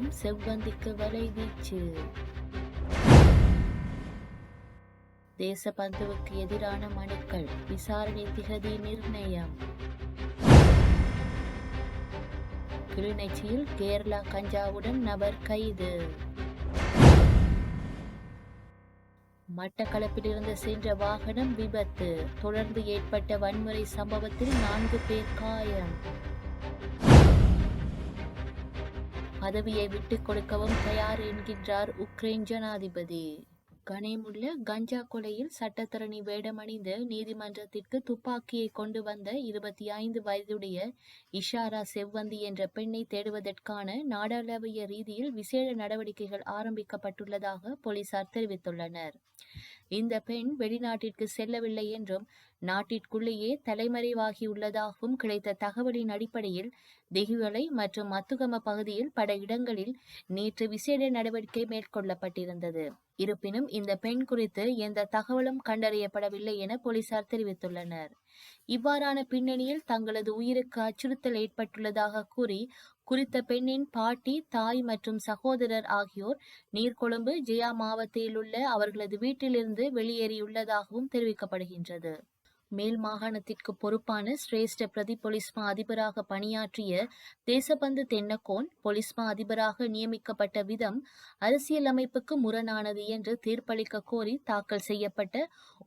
மீண்டும் செவ்வந்திக்கு வலை வீச்சு. தேசபந்துவுக்கு எதிரான மனுக்கள். விசாரணை திகதி நிர்ணயம். கிளிநொச்சியில் கேரளா கஞ்சாவுடன் நபர் கைது. மட்டக்களப்பிலிருந்து சென்ற வாகனம் விபத்து. தொடர்ந்து ஏற்பட்ட வன்முறை சம்பவத்தில் நான்கு பேர் காயம். பதவியை விட்டுக் கொடுக்கவும் தயார் என்கின்றார் உக்ரைன் ஜனாதிபதி. கனேமுள்ள கஞ்சா கொலையில் சட்டத்தரணி வேடமணிந்து நீதிமன்றத்திற்கு துப்பாக்கியை கொண்டு வந்த இருபத்தி ஐந்து வயதுடைய இஷாரா செவ்வந்தி என்ற பெண்ணை தேடுவதற்கான நாடாளவிய ரீதியில் விசேட நடவடிக்கைகள் ஆரம்பிக்கப்பட்டுள்ளதாக போலீசார் தெரிவித்துள்ளனர். இந்த பெண் வெளிநாட்டிற்கு செல்லவில்லை என்றும் நாட்டிற்குள்ளேயே தலைமறைவாகியுள்ளதாகவும் கிடைத்த தகவலின் அடிப்படையில் திகுவலை மற்றும் மத்துகம பகுதியில் பல இடங்களில் நேற்று விசேட நடவடிக்கை மேற்கொள்ளப்பட்டிருந்தது. இருப்பினும் இந்த பெண் குறித்து எந்த தகவலும் கண்டறியப்படவில்லை என போலீசார் தெரிவித்துள்ளனர். இவ்வாறான பின்னணியில் தங்களது உயிருக்கு அச்சுறுத்தல் ஏற்பட்டுள்ளதாக கூறி குறித்த பெண்ணின் பாட்டி தாய் மற்றும் சகோதரர் ஆகியோர் நீர்கொழும்பு ஜெயா மாவட்டத்தில் உள்ள அவர்களது வீட்டிலிருந்து வெளியேறியுள்ளதாகவும் தெரிவிக்கப்படுகின்றது. மேல் மாகாணத்திற்கு பொறுப்பான சிரேஷ்ட பிரதி பொலிஸ்மா அதிபராக பணியாற்றிய தேசபந்து தென்னகோன் பொலிஸ்மா அதிபராக நியமிக்கப்பட்ட விதம் அரசியலமைப்புக்கு முரணானது என்று தீர்ப்பளிக்க கோரி தாக்கல் செய்யப்பட்ட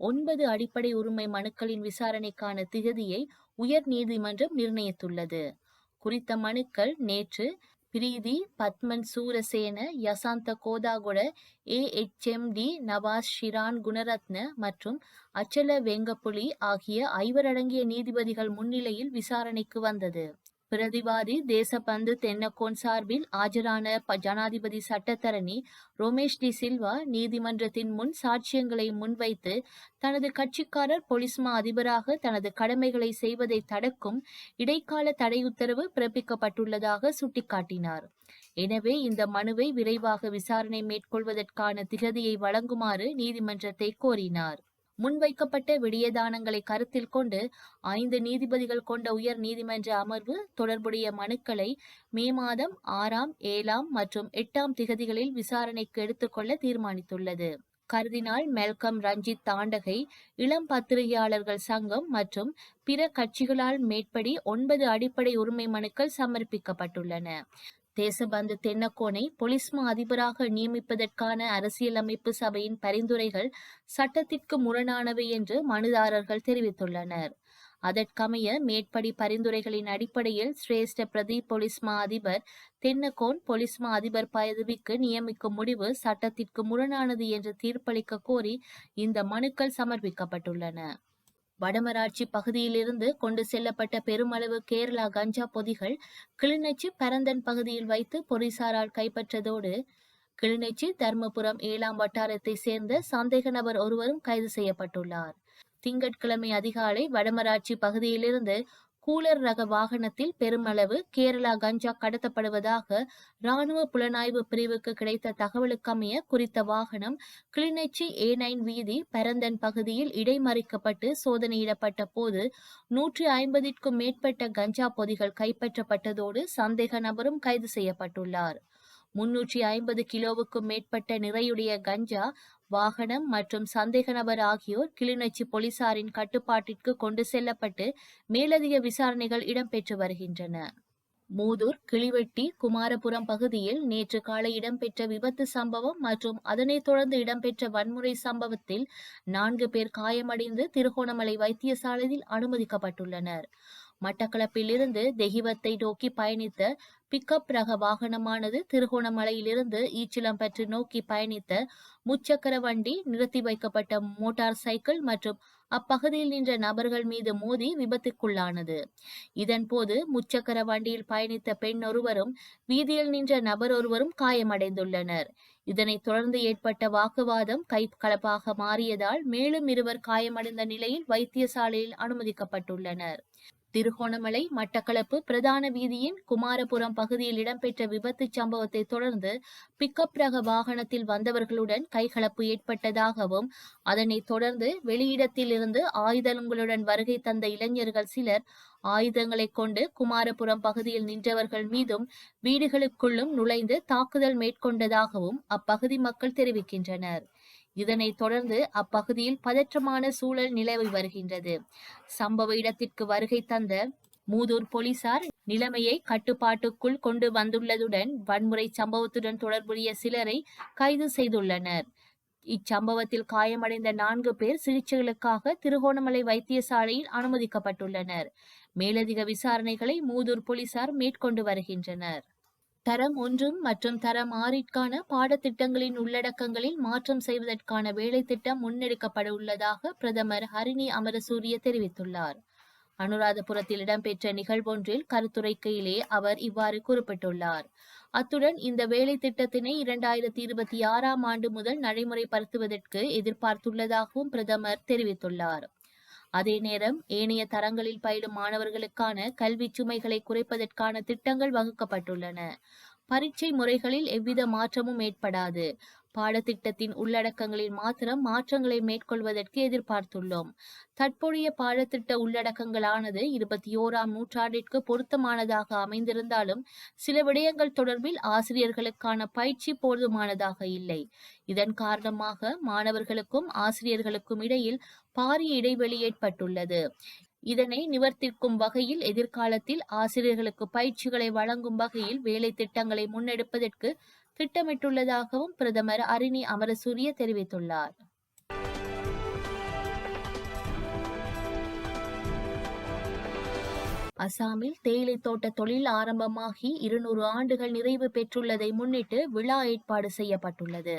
ஒன்பது அடிப்படை உரிமை மனுக்களின் விசாரணைக்கான திகதியை உயர் நீதிமன்றம் நிர்ணயித்துள்ளது. குறித்த மனுக்கள் நேற்று பிரீதி பத்மன் சூரசேன யசாந்த கோதாகுட ஏஎச்எம்டி நவாஸ் ஷிரான் குணரத்ன மற்றும் அச்சல வெங்கப்புலி ஆகிய ஐவரடங்கிய நீதிபதிகள் முன்னிலையில் விசாரணைக்கு வந்தது. பிரதிவாதி தேசபந்து தென்னக்கோன் சார்பில் ஆஜரான ப- ஜனாதிபதி சட்டத்தரணி ரோமேஷ் டி சில்வா நீதிமன்றத்தின் முன் சாட்சியங்களை முன்வைத்து தனது கட்சிக்காரர் பொலிஸ்மா அதிபராக தனது கடமைகளை செய்வதை தடுக்கும் இடைக்கால தடை உத்தரவு பிறப்பிக்கப்பட்டுள்ளதாக சுட்டிக்காட்டினார். எனவே இந்த மனுவை விரைவாக விசாரணை மேற்கொள்வதற்கான திகதியை வழங்குமாறு நீதிமன்றத்தை கோரினார். முன்வைக்கப்பட்ட விடியதானங்களை கருத்தில் கொண்டு ஐந்து நீதிபதிகள் கொண்ட உயர் நீதிமன்ற அமர்வு தொடர்புடைய மனுக்களை மே மாதம் ஆறாம் ஏழாம் மற்றும் எட்டாம் திகதிகளில் விசாரணைக்கு எடுத்துக்கொள்ள தீர்மானித்துள்ளது. கர்தினால் மெல்கம் ரஞ்சித் தாண்டகை இளம் பத்திரிகையாளர்கள் சங்கம் மற்றும் பிற கட்சிகளால் மேற்படி ஒன்பது அடிப்படை உரிமை மனுக்கள் சமர்ப்பிக்கப்பட்டுள்ளன. தேசபந்து தென்னக்கோனை பொலிஸ்மா அதிபராக நியமிப்பதற்கான அரசியலமைப்பு சபையின் பரிந்துரைகள் சட்டத்திற்கு முரணானவை என்று மனுதாரர்கள் தெரிவித்துள்ளனர். அதற்கமைய மேற்படி பரிந்துரைகளின் அடிப்படையில் சிரேஷ்ட பிரதி பொலிஸ்மா அதிபர் தென்னகோன் பொலிஸ்மா அதிபர் பதவிக்கு நியமிக்கும் முடிவு சட்டத்திற்கு முரணானது என்று தீர்ப்பளிக்க கோரி இந்த மனுக்கள் சமர்ப்பிக்கப்பட்டுள்ளன. வடமராட்சி பகுதியிலிருந்து கொண்டு செல்லப்பட்ட பெருமளவு கேரளா கஞ்சா பொதிகள் கிளிநொச்சி பரந்தன் பகுதியில் வைத்து போலீசாரால் கைப்பற்றதோடு கிளிநொச்சி தர்மபுரம் ஏழாம் வட்டாரத்தை சேர்ந்த சந்தேக நபர் ஒருவரும் கைது செய்யப்பட்டுள்ளார். திங்கட்கிழமை அதிகாலை வடமராட்சி பகுதியிலிருந்து கூலர் ரக வாகனத்தில் பெருமளவு கேரளா கஞ்சா கடத்தப்படுவதாக ராணுவ புலனாய்வு பிரிவுக்கு கிடைத்த தகவலுக்கமைய குறித்த வாகனம் கிளிநொச்சி ஏ நைன் வீதி பரந்தன் பகுதியில் இடைமறிக்கப்பட்டு சோதனையிடப்பட்ட போது நூற்றி ஐம்பதிற்கும் மேற்பட்ட கஞ்சா பொதிகள் கைப்பற்றப்பட்டதோடு சந்தேக நபரும் கைது செய்யப்பட்டுள்ளார். முன்னூற்றி ஐம்பது கிலோவுக்கும் மேற்பட்ட நிறையுடைய கஞ்சா வாகனம் மற்றும் சந்தேக நபர் ஆகியோர் கிளிநொச்சி போலீசாரின் கட்டுப்பாட்டிற்கு கொண்டு செல்லப்பட்டு மேலதிக விசாரணைகள் இடம்பெற்று வருகின்றன. மூதூர் கிளிவெட்டி குமாரபுரம் பகுதியில் நேற்று காலை இடம்பெற்ற விபத்து சம்பவம் மற்றும் அதனைத் தொடர்ந்து இடம்பெற்ற வன்முறை சம்பவத்தில் நான்கு பேர் காயமடைந்து திருகோணமலை வைத்தியசாலையில் அனுமதிக்கப்பட்டுள்ளனர். மட்டக்களப்பிலிருந்து தெஹிவத்தை நோக்கி பயணித்த பிக்கப் ரக வாகனமானது திருகோணமலையிலிருந்து ஈச்சிலம்பற்று நோக்கி பயணித்த முச்சக்கர வண்டி நிறுத்தி வைக்கப்பட்ட மோட்டார் சைக்கிள் மற்றும் அப்பகுதியில் நின்ற நபர்கள் மீது மோதி விபத்துக்குள்ளானது. இதன்போது முச்சக்கர வண்டியில் பயணித்த பெண் ஒருவரும் வீதியில் நின்ற நபர் ஒருவரும் காயமடைந்துள்ளனர். இதனைத் தொடர்ந்து ஏற்பட்ட வாக்குவாதம் கை கலப்பாக மாறியதால் மேலும் இருவர் காயமடைந்த நிலையில் வைத்தியசாலையில் அனுமதிக்கப்பட்டுள்ளனர். திருகோணமலை மட்டக்களப்பு பிரதான வீதியின் குமாரபுரம் பகுதியில் இடம்பெற்ற விபத்து சம்பவத்தை தொடர்ந்து பிக்கப் ரக வாகனத்தில் வந்தவர்களுடன் கைகலப்பு ஏற்பட்டதாகவும் அதனைத் தொடர்ந்து வெளியிடத்திலிருந்து ஆயுதங்களுடன் வருகை தந்த இளைஞர்கள் சிலர் ஆயுதங்களை கொண்டு குமாரபுரம் பகுதியில் நின்றவர்கள் மீதும் வீடுகளுக்குள்ளும் நுழைந்து தாக்குதல் மேற்கொண்டதாகவும் அப்பகுதி மக்கள் தெரிவிக்கின்றனர். இதனைத் தொடர்ந்து அப்பகுதியில் பதற்றமான சூழல் நிலவி வருகின்றது. சம்பவ இடத்திற்கு வருகை தந்த மூதூர் போலீசார் நிலைமையை கட்டுப்பாட்டுக்குள் கொண்டு வந்துள்ளதுடன் வன்முறை சம்பவத்துடன் தொடர்புடைய சிலரை கைது செய்துள்ளனர். இச்சம்பவத்தில் காயமடைந்த நான்கு பேர் சிகிச்சைகளுக்காக திருகோணமலை வைத்தியசாலையில் அனுமதிக்கப்பட்டுள்ளனர். மேலதிக விசாரணைகளை மூதூர் போலீசார் மேற்கொண்டு வருகின்றனர். தரம் ஒன்றும் மற்றும் தரம் ஆறிற்கான பாடத்திட்டங்களின் உள்ளடக்கங்களில் மாற்றம் செய்வதற்கான வேலை திட்டம் முன்னெடுக்கப்பட உள்ளதாக பிரதமர் ஹரிணி அமரசூரிய தெரிவித்துள்ளார். அனுராதபுரத்தில் இடம்பெற்ற நிகழ்வொன்றில் கருத்துரைக்கையிலே அவர் இவ்வாறு குறிப்பிட்டுள்ளார். அத்துடன் இந்த வேலை திட்டத்தினை இரண்டாயிரத்தி இருபத்தி ஆறாம் ஆண்டு முதல் நடைமுறைப்படுத்துவதற்கு எதிர்பார்த்துள்ளதாகவும் பிரதமர் தெரிவித்துள்ளார். அதே நேரம் ஏனைய தரங்களில் பயிலும் மாணவர்களுக்கான கல்வி சுமைகளை குறைப்பதற்கான திட்டங்கள் வகுக்கப்பட்டுள்ளன. பரீட்சை முறைகளில் எவ்வித மாற்றமும் ஏற்படாது. பாடத்திட்டத்தின் உள்ளடக்கங்களில் மாத்திரம் மாற்றங்களை மேற்கொள்வதற்கு எதிர்பார்த்துள்ளோம். தற்போதைய பாடத்திட்ட உள்ளடக்கங்களானது இருபத்தி ஓராம் நூற்றாண்டிற்கு பொருத்தமானதாக அமைந்திருந்தாலும் சில விடயங்கள் தொடர்பில் ஆசிரியர்களுக்கான பயிற்சி போதுமானதாக இல்லை. இதன் காரணமாக மாணவர்களுக்கும் ஆசிரியர்களுக்கும் இடையில் பாரிய இடைவெளி ஏற்பட்டுள்ளது. இதனை நிவர்த்திக்கும் வகையில் எதிர்காலத்தில் ஆசிரியர்களுக்கு பயிற்சிகளை வழங்கும் வகையில் வேலை திட்டங்களை முன்னெடுப்பதற்கு திட்டமிட்டுள்ளதாகவும் பிரதமர் அரிணி அமரசூரிய தெரிவித்துள்ளார். அசாமில் தேயிலை தோட்ட தொழில் ஆரம்பமாகி இருநூறு ஆண்டுகள் நிறைவு பெற்றுள்ளதை முன்னிட்டு விழா ஏற்பாடு செய்யப்பட்டுள்ளது.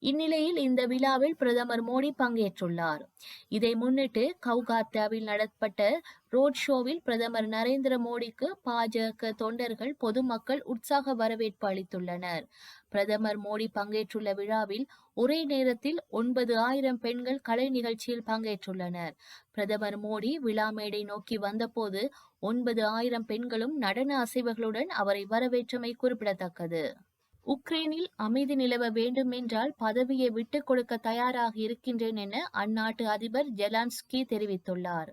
இந்நிலையில் இந்த விழாவில் பிரதமர் மோடி பங்கேற்றுள்ளார். இதை முன்னிட்டு கவுகாத்தாவில் நடத்தப்பட்ட ரோட் ஷோவில் பிரதமர் நரேந்திர மோடிக்கு பாஜக தொண்டர்கள் பொதுமக்கள் உற்சாக வரவேற்பு அளித்துள்ளனர். பிரதமர் மோடி பங்கேற்றுள்ள விழாவில் ஒரே நேரத்தில் ஒன்பது ஆயிரம் பெண்கள் கலை நிகழ்ச்சியில் பங்கேற்றுள்ளனர். பிரதமர் மோடி விழா மேடை நோக்கி வந்தபோது ஒன்பது ஆயிரம் பெண்களும் நடன அசைவுகளுடன் அவரை வரவேற்றமை குறிப்பிடத்தக்கது. உக்ரைனில் அமைதி நிலவ வேண்டும் என்றால் பதவியை விட்டுக் கொடுக்க தயாராக இருக்கின்றேன் என அந்நாட்டு அதிபர் ஜெலான்ஸ்கி தெரிவித்துள்ளார்.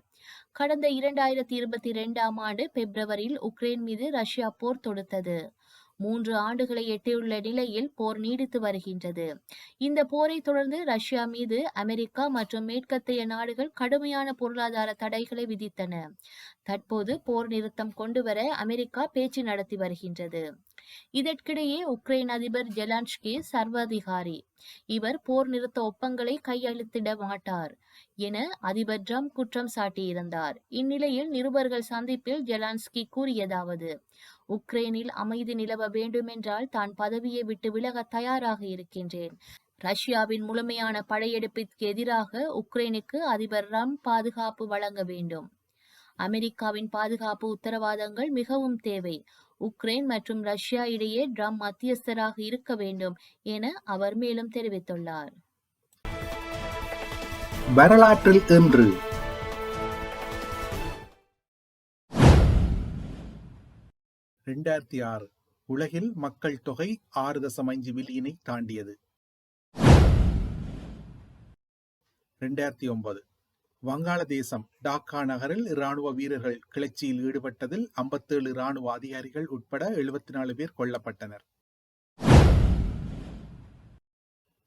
கடந்த இரண்டாயிரத்தி இருபத்தி இரண்டாம் ஆண்டு பிப்ரவரியில் உக்ரைன் மீது ரஷ்யா போர் தொடுத்தது. மூன்று ஆண்டுகளை எட்டியுள்ள நிலையில் போர் நீடித்து வருகின்றது. இந்த போரை தொடர்ந்து ரஷ்யா மீது அமெரிக்கா மற்றும் மேற்கத்திய நாடுகள் கடுமையான பொருளாதார தடைகளை விதித்தன. தற்போது போர் நிறுத்தம் கொண்டுவர அமெரிக்கா பேச்சு நடத்தி வருகின்றது. இதற்கிடையே உக்ரைன் அதிபர் ஜெலான்ஸ்கி சர்வாதிகாரி இவர் போர் நிறுத்த ஒப்பங்களை கையளித்திட மாட்டார் என அதிபர் ட்ரம்ப் குற்றம் சாட்டியிருந்தார். இந்நிலையில் நிருபர்கள் சந்திப்பில் ஜெலான்ஸ்கி கூறியதாவது உக்ரைனில் அமைதி நிலவ வேண்டுமென்றால் தான் பதவியை விட்டு விலக தயாராக இருக்கின்றேன். ரஷ்யாவின் முழுமையான படையெடுப்பிற்கு எதிராக உக்ரைனுக்கு அதிபர் ரம் பாதுகாப்பு வழங்க வேண்டும். அமெரிக்காவின் பாதுகாப்பு உத்தரவாதங்கள் மிகவும் தேவை. உக்ரைன் மற்றும் ரஷ்யா இடையே ட்ரம் மத்தியஸ்தராக இருக்க வேண்டும் என அவர் மேலும் தெரிவித்துள்ளார். வரலாற்றில் இன்று. ரெண்டாயிரத்தி ஆறு. உலகில் மக்கள் தொகை ஆறு தசம் அஞ்சு மில்லியனை தாண்டியது. ரெண்டாயிரத்தி ஒன்பது. வங்காளதேசம் டாக்கா நகரில் இராணுவ வீரர்கள் கிளர்ச்சியில் ஈடுபட்டதில் ஐம்பத்தேழு இராணுவ அதிகாரிகள் உட்பட எழுபத்தி நாலு பேர் கொல்லப்பட்டனர்.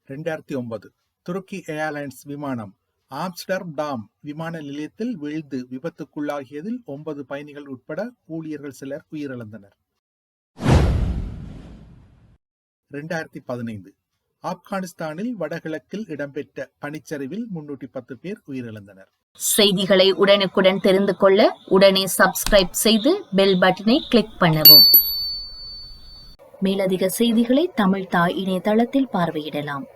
ரெண்டாயிரத்தி ஒன்பது துருக்கி ஏர்லைன்ஸ் விமானம் ஆம்ஸ்டர்டாம் விமான நிலையத்தில் வீழ்ந்து விபத்துக்குள்ளாகியதில் ஒன்பது பயணிகள் உட்பட ஊழியர்கள் சிலர் உயிரிழந்தனர். ரெண்டாயிரத்தி பதினைந்து ஆப்கானிஸ்தானில் வடகிழக்கில் இடம்பெற்ற பனிச்சரிவில் முன்னூற்றி பத்து பேர் உயிரிழந்தனர். செய்திகளை உடனுக்குடன் தெரிந்து கொள்ள உடனே சப்ஸ்கிரைப் செய்து பெல் பட்டனை கிளிக் பண்ணவும். மேலதிக செய்திகளை தமிழ் தாய் இணையதளத்தில் பார்வையிடலாம்.